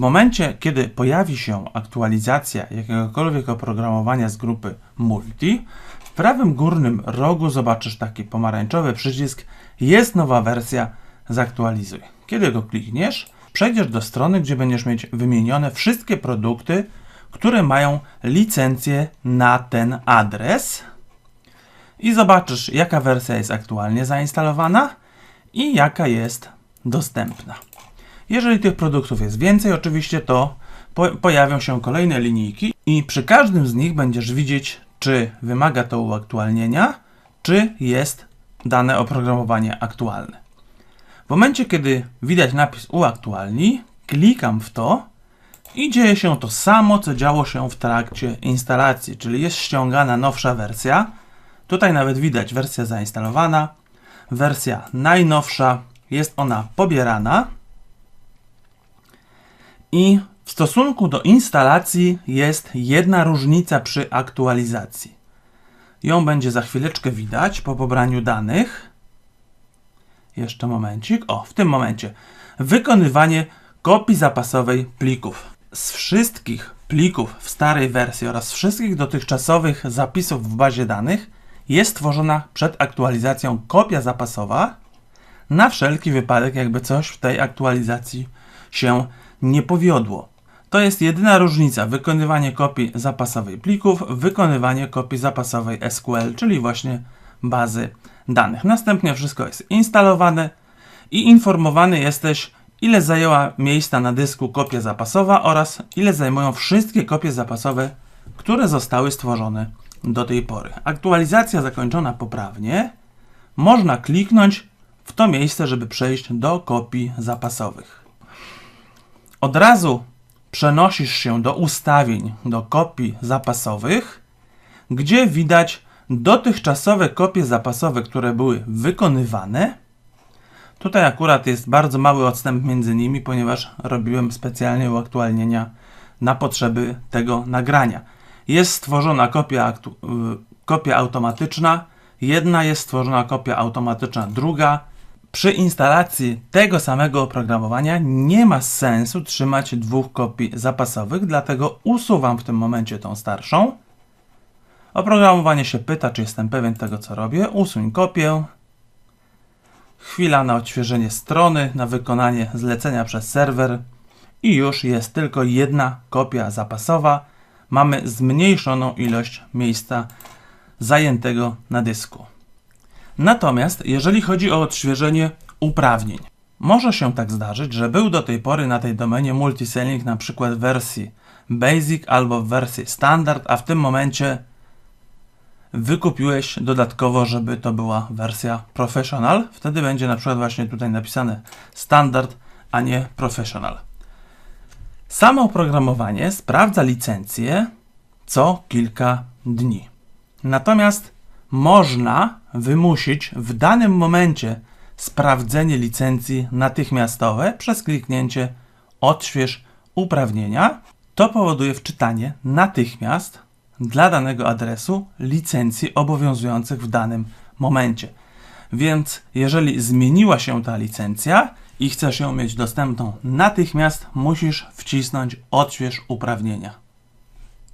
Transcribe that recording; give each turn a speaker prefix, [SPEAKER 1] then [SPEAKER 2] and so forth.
[SPEAKER 1] momencie, kiedy pojawi się aktualizacja jakiegokolwiek oprogramowania z grupy Multi, w prawym górnym rogu zobaczysz taki pomarańczowy przycisk Jest nowa wersja, zaktualizuj. Kiedy go klikniesz, przejdziesz do strony, gdzie będziesz mieć wymienione wszystkie produkty, które mają licencję na ten adres i zobaczysz, jaka wersja jest aktualnie zainstalowana i jaka jest dostępna. Jeżeli tych produktów jest więcej, oczywiście, to po pojawią się kolejne linijki i przy każdym z nich będziesz widzieć, czy wymaga to uaktualnienia, czy jest dane oprogramowanie aktualne. W momencie, kiedy widać napis uaktualnij, klikam w to i dzieje się to samo, co działo się w trakcie instalacji, czyli jest ściągana nowsza wersja. Tutaj nawet widać wersja zainstalowana, wersja najnowsza, jest ona pobierana i w stosunku do instalacji jest jedna różnica przy aktualizacji. Ją będzie za chwileczkę widać po pobraniu danych. Jeszcze momencik. O, w tym momencie. Wykonywanie kopii zapasowej plików. Z wszystkich plików w starej wersji oraz wszystkich dotychczasowych zapisów w bazie danych jest tworzona przed aktualizacją kopia zapasowa na wszelki wypadek, jakby coś w tej aktualizacji się nie powiodło. To jest jedyna różnica wykonywanie kopii zapasowej plików, wykonywanie kopii zapasowej SQL, czyli właśnie bazy danych. Następnie wszystko jest instalowane i informowany jesteś, ile zajęła miejsca na dysku kopia zapasowa oraz ile zajmują wszystkie kopie zapasowe, które zostały stworzone do tej pory. Aktualizacja zakończona poprawnie. Można kliknąć w to miejsce, żeby przejść do kopii zapasowych. Od razu przenosisz się do ustawień, do kopii zapasowych, gdzie widać dotychczasowe kopie zapasowe, które były wykonywane. Tutaj akurat jest bardzo mały odstęp między nimi, ponieważ robiłem specjalnie uaktualnienia na potrzeby tego nagrania. Jest stworzona kopia, y, kopia automatyczna, jedna jest stworzona kopia automatyczna, druga przy instalacji tego samego oprogramowania nie ma sensu trzymać dwóch kopii zapasowych, dlatego usuwam w tym momencie tą starszą. Oprogramowanie się pyta, czy jestem pewien tego, co robię. Usuń kopię. Chwila na odświeżenie strony, na wykonanie zlecenia przez serwer i już jest tylko jedna kopia zapasowa. Mamy zmniejszoną ilość miejsca zajętego na dysku. Natomiast jeżeli chodzi o odświeżenie uprawnień, może się tak zdarzyć, że był do tej pory na tej domenie multiselling na przykład w wersji Basic albo w wersji Standard, a w tym momencie wykupiłeś dodatkowo, żeby to była wersja Professional. Wtedy będzie na przykład właśnie tutaj napisane Standard, a nie Professional. Samo oprogramowanie sprawdza licencję co kilka dni. Natomiast można wymusić w danym momencie sprawdzenie licencji natychmiastowe przez kliknięcie odśwież uprawnienia. To powoduje wczytanie natychmiast dla danego adresu licencji obowiązujących w danym momencie. Więc jeżeli zmieniła się ta licencja i chcesz ją mieć dostępną natychmiast, musisz wcisnąć odśwież uprawnienia.